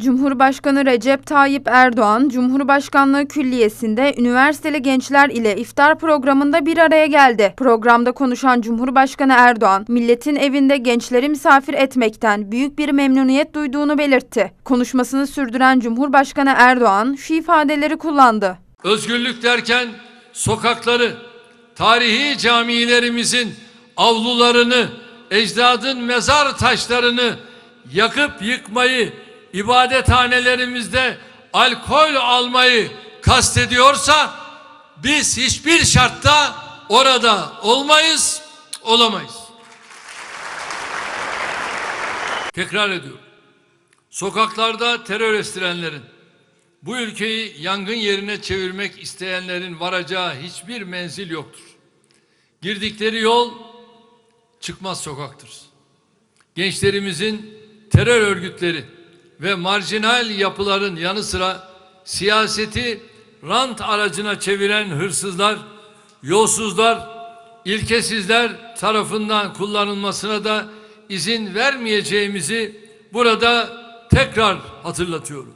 Cumhurbaşkanı Recep Tayyip Erdoğan, Cumhurbaşkanlığı Külliyesi'nde üniversiteli gençler ile iftar programında bir araya geldi. Programda konuşan Cumhurbaşkanı Erdoğan, milletin evinde gençleri misafir etmekten büyük bir memnuniyet duyduğunu belirtti. Konuşmasını sürdüren Cumhurbaşkanı Erdoğan şu ifadeleri kullandı. Özgürlük derken sokakları, tarihi camilerimizin avlularını, ecdadın mezar taşlarını yakıp yıkmayı, ibadethanelerimizde alkol almayı kastediyorsa biz hiçbir şartta orada olmayız, olamayız. Tekrar ediyorum. Sokaklarda terör estirenlerin, bu ülkeyi yangın yerine çevirmek isteyenlerin varacağı hiçbir menzil yoktur. Girdikleri yol çıkmaz sokaktır. Gençlerimizin terör örgütleri ve marjinal yapıların yanı sıra siyaseti rant aracına çeviren hırsızlar, yolsuzlar, ilkesizler tarafından kullanılmasına da izin vermeyeceğimizi burada tekrar hatırlatıyorum.